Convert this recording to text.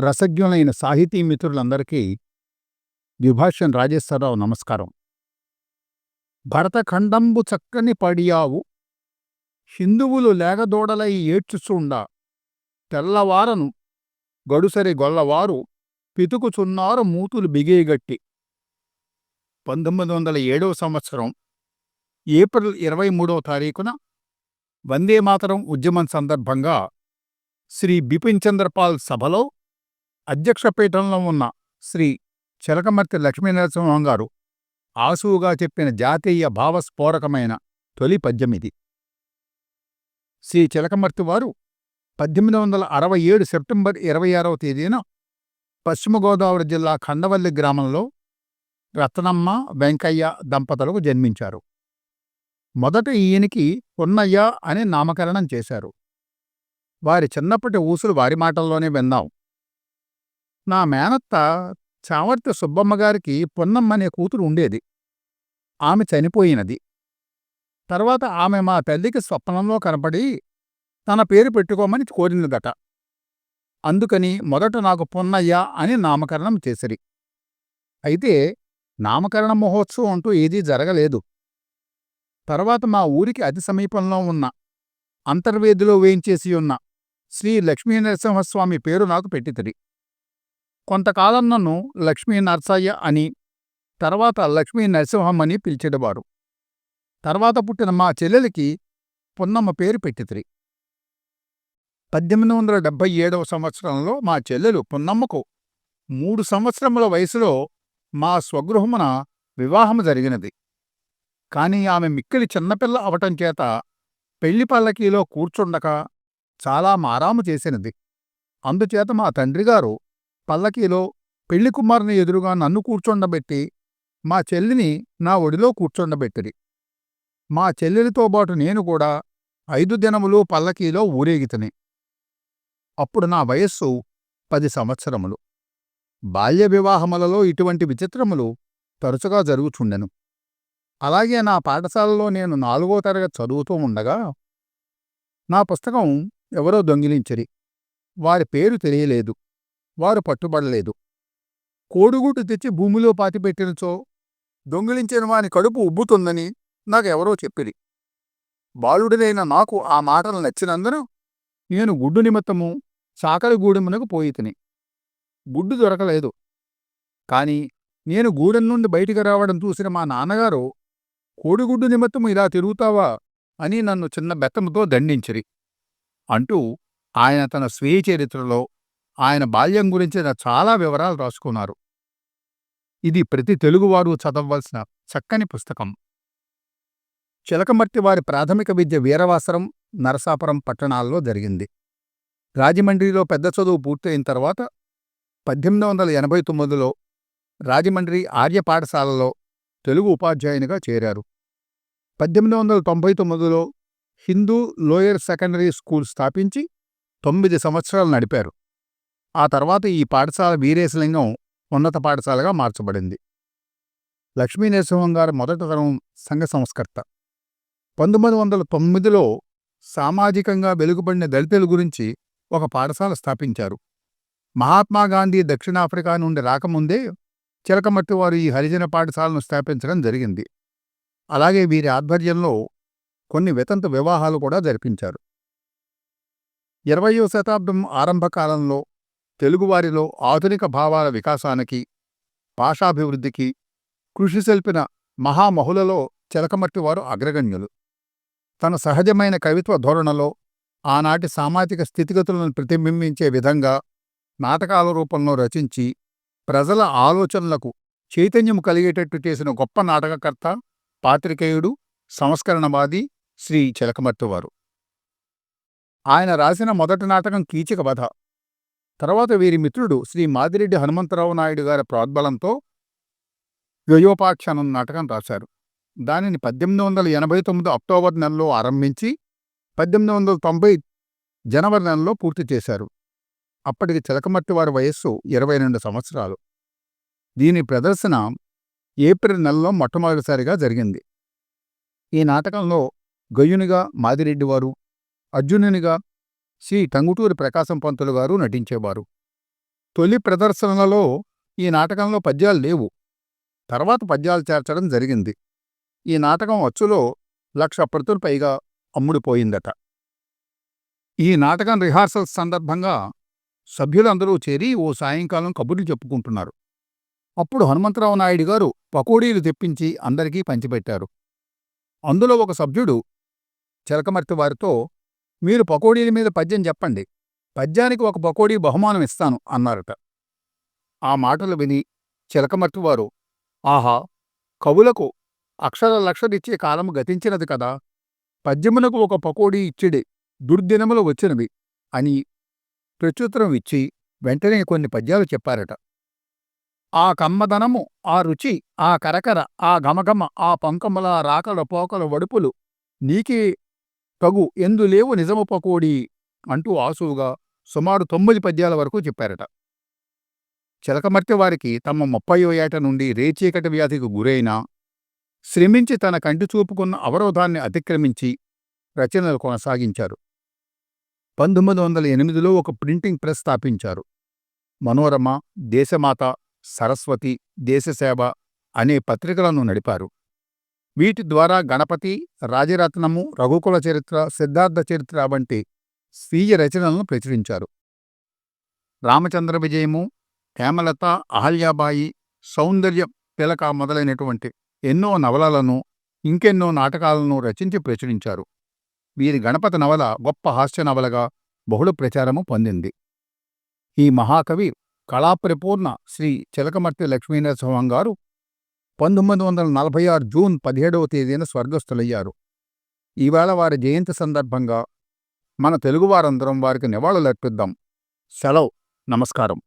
రసజ్ఞులైన సాహితీ మిత్రులందరికీ విభాషన్ రాజేశ్వరరావు నమస్కారం. భరతఖండంబు చక్కని పడియావు హిందువులు లేగదోడలై ఏడ్చుచుండా తెల్లవారను గడుసరి గొల్లవారు పితుకుచున్నారు మూతులు బిగేగట్టి. పంతొమ్మిది వందల ఏడవ సంవత్సరం ఏప్రిల్ ఇరవై మూడవ తారీఖున వందేమాతరం ఉద్యమం సందర్భంగా శ్రీ బిపిన్ చంద్రపాల్ సభలో అధ్యక్షపీఠంలో ఉన్న శ్రీ చిలకమర్తి లక్ష్మీనరసింహం గారు ఆసువుగా చెప్పిన జాతీయ భావస్ఫోరకమైన తొలి పద్యమిది శ్రీ చిలకమర్తి వారు పద్దెనిమిది వందల అరవై ఏడు సెప్టెంబర్ ఇరవై ఆరవ తేదీన పశ్చిమ గోదావరి జిల్లా ఖండవల్లి గ్రామంలో రత్నమ్మ వెంకయ్య దంపతులకు జన్మించారు. మొదట ఈయనకి పొన్నయ్య అని నామకరణం చేశారు. వారి చిన్నప్పటి ఊసులు వారి మాటల్లోనే విన్నాం. నా మేనత్త చావర్తి సుబ్బమ్మ గారికి పొన్నమ్మ అనే కూతురు ఉండేది. ఆమె చనిపోయినది. తర్వాత ఆమె మా తల్లికి స్వప్నంలో కనపడి తన పేరు పెట్టుకోమని కోరినదట. అందుకని మొదట నాకు పొన్నయ్య అని నామకరణం చేసిరి. అయితే నామకరణ మహోత్సవం అంటూ ఏదీ జరగలేదు. తర్వాత మా ఊరికి అతి సమీపంలో ఉన్న అంతర్వేదిలో వేయించేసి ఉన్న శ్రీ లక్ష్మీనరసింహస్వామి పేరు నాకు పెట్టితిరి. కొంతకాలం నన్ను లక్ష్మీ నర్సయ్య అని తర్వాత లక్ష్మీ నరసింహం అని పిలిచేవారు. తర్వాత పుట్టిన మా చెల్లెలికి పొన్నమ్మ పేరు పెట్టితిరి. పద్దెనిమిది వందల డెబ్భై ఏడవ సంవత్సరంలో మా చెల్లెలు పొన్నమ్మకు మూడు సంవత్సరముల వయసులో మా స్వగృహమున వివాహము జరిగినది. కాని ఆమె మిక్కిలి చిన్నపిల్ల అవటం చేత పెళ్ళి పల్లకీలో కూర్చుండక చాలా మారాము చేసినది. అందుచేత మా తండ్రిగారు పల్లకీలో పెళ్ళి కుమారుని ఎదురుగా నన్ను కూర్చొండబెట్టి మా చెల్లిని నా ఒడిలో కూర్చొండబెట్టిరి. మా చెల్లెలితో పాటు నేను కూడా ఐదు దినములు పల్లకీలో ఊరేగితని. అప్పుడు నా వయస్సు పది సంవత్సరములు. బాల్య వివాహములలో ఇటువంటి విచిత్రములు తరచుగా జరుగుచుండెను. అలాగే నా పాఠశాలలో నేను నాలుగో తరగతి చదువుతూ ఉండగా నా పుస్తకం ఎవరో దొంగిలించిరి. వారి పేరు తెలియలేదు. వారు పట్టుబడలేదు. కోడిగుడ్డు తెచ్చి భూమిలో పాతిపెట్టినచో దొంగిలించిన వాని కడుపు ఉబ్బుతుందని నాకెవరో చెప్పిరి. బాలుడినైన నాకు ఆ మాటలు నచ్చినందున నేను గుడ్డు నిమిత్తము చాకలి గూడెమునకు పోయి తిని. గుడ్డు దొరకలేదు. కాని నేను గూడెం నుండి బయటికి రావడం చూసిన మా నాన్నగారు కోడిగుడ్డు నిమిత్తము ఇలా తిరుగుతావా? అని నన్ను చిన్న బెత్తముతో దండించిరి. అంటూ ఆయన తన స్వీయ చరిత్రలో ఆయన బాల్యం గురించిన చాలా వివరాలు రాసుకున్నారు. ఇది ప్రతి తెలుగువారు చదవవలసిన చక్కని పుస్తకం. చిలకమర్తి వారి ప్రాథమిక విద్య వీరవాసరం నరసాపురం పట్టణాల్లో జరిగింది. రాజమండ్రిలో పెద్ద చదువు పూర్తయిన తర్వాత పద్దెనిమిది వందల ఎనభై తొమ్మిదిలో రాజమండ్రి ఆర్య పాఠశాలలో తెలుగు ఉపాధ్యాయునిగా చేరారు. పద్దెనిమిది వందల తొంభై తొమ్మిదిలో హిందూ లోయర్ సెకండరీ స్కూల్ స్థాపించి తొమ్మిది సంవత్సరాలు నడిపారు. ఆ తర్వాత ఈ పాఠశాల వీరేశలింగం ఉన్నత పాఠశాలగా మార్చబడింది. లక్ష్మీనరసింహం గారు మొదటి తరం సంఘ సంస్కర్త. పంతొమ్మిది వందల తొమ్మిదిలో సామాజికంగా వెలుగుపడిన దళితుల గురించి ఒక పాఠశాల స్థాపించారు. మహాత్మాగాంధీ దక్షిణాఫ్రికా నుండి రాకముందే చిలకమట్టి వారు ఈ హరిజన పాఠశాలను స్థాపించడం జరిగింది. అలాగే వీరి ఆధ్వర్యంలో కొన్ని వితంతు వివాహాలు కూడా జరిపించారు. ఇరవయో శతాబ్దం ఆరంభకాలంలో తెలుగువారిలో ఆధునిక భావాల వికాసానికి భాషాభివృద్ధికి కృషి సెల్పిన మహామహులలో చిలకమట్టివారు అగ్రగణ్యులు. తన సహజమైన కవిత్వ ధోరణలో ఆనాటి సామాజిక స్థితిగతులను ప్రతిబింబించే విధంగా నాటకాల రూపంలో రచించి ప్రజల ఆలోచనలకు చైతన్యము కలిగేటట్టు చేసిన గొప్ప నాటకకర్త పాత్రికేయుడు సంస్కరణవాది శ్రీ చిలకమర్తివారు ఆయన రాసిన మొదటి నాటకం కీచక వధ. తర్వాత వీరి మిత్రుడు శ్రీ మాదిరెడ్డి హనుమంతరావు నాయుడు గారి ప్రోద్బలంతో యోయోపాఖ్యానం నాటకం రాశారు. దానిని పద్దెనిమిది వందల ఎనభై తొమ్మిది అక్టోబర్ నెలలో ఆరంభించి పద్దెనిమిది వందల తొంభై జనవరి నెలలో పూర్తి చేశారు. అప్పటికి చిలకమర్తి వారి వయస్సు ఇరవై రెండు సంవత్సరాలు. దీని ప్రదర్శన ఏప్రిల్ నెలలో మొట్టమొదటిసారిగా జరిగింది. ఈ నాటకంలో గయ్యునిగా మాదిరెడ్డివారు అర్జునునిగా శ్రీ టంగుటూరి ప్రకాశం పంతులు గారు నటించేవారు. తొలి ప్రదర్శనలలో ఈ నాటకంలో పద్యాలు లేవు. తర్వాత పద్యాలు చేర్చడం జరిగింది. ఈ నాటకం అచ్చులో లక్ష ప్రతులు పైగా అమ్ముడుపోయిందట. ఈ నాటకం రిహార్సల్స్ సందర్భంగా సభ్యులందరూ చేరి ఓ సాయంకాలం కబుర్లు చెప్పుకుంటున్నారు. అప్పుడు హనుమంతరావు నాయుడు గారు పకోడీలు తెప్పించి అందరికీ పంచిపెట్టారు. అందులో ఒక సభ్యుడు చిలకమర్తి వారితో మీరు పకోడీల మీద పద్యం చెప్పండి. పద్యానికి ఒక పకోడీ బహుమానం ఇస్తాను అన్నారట. ఆ మాటలు విని చిలకమర్తివారు ఆహా! కవులకు అక్షర లక్షలిచ్చే కాలము గతించినది కదా! పద్యమునకు ఒక పకోడీ ఇచ్చిడే దుర్దినములు వచ్చినవి అని ప్రత్యుత్తరం ఇచ్చి వెంటనే కొన్ని పద్యాలు చెప్పారట. ఆ కమ్మదనము ఆ రుచి ఆ కరకర ఆ గమగమ ఆ పంకముల రాకల పోకల వడుపులు నీకే తగు ఎందులేవు నిజము పకోడీ అంటూ ఆసువుగా సుమారు తొమ్మిది పద్యాల వరకు చెప్పారట. చిలకమర్తి వారికి తమ ముప్పయో ఏట నుండి రేచీకటి వ్యాధికి గురైనా శ్రమించి తన కంటి చూపుకున్న అవరోధాన్ని అతిక్రమించి రచనలు కొనసాగించారు. పంతొమ్మిది వందల ఎనిమిదిలో ఒక ప్రింటింగ్ ప్రెస్ స్థాపించారు. మనోరమ దేశమాత సరస్వతి దేశసేవ అనే పత్రికలను నడిపారు. వీటి ద్వారా గణపతి రాజరత్నము రఘుకుల చరిత్ర సిద్ధార్థ చరిత్ర వంటి స్వీయ రచనలను ప్రచురించారు. రామచంద్ర విజయము హేమలత అహల్యాబాయి సౌందర్య పిలక మొదలైనటువంటి ఎన్నో నవలలను ఇంకెన్నో నాటకాలను రచించి ప్రచురించారు. వీరి గణపతి నవల గొప్ప హాస్య నవలగా బహుళ ప్రచారము పొందింది. ఈ మహాకవి కళాప్రపూర్ణ శ్రీ చిలకమర్తి లక్ష్మీనరసింహం గారు పంతొమ్మిది వందల నలభై ఆరు జూన్ పదిహేడవ తేదీన స్వర్గస్థులయ్యారు. ఈవేళ వారి జయంతి సందర్భంగా మన తెలుగువారందరం వారికి నివాళులర్పిద్దాం. సెలవు. నమస్కారం.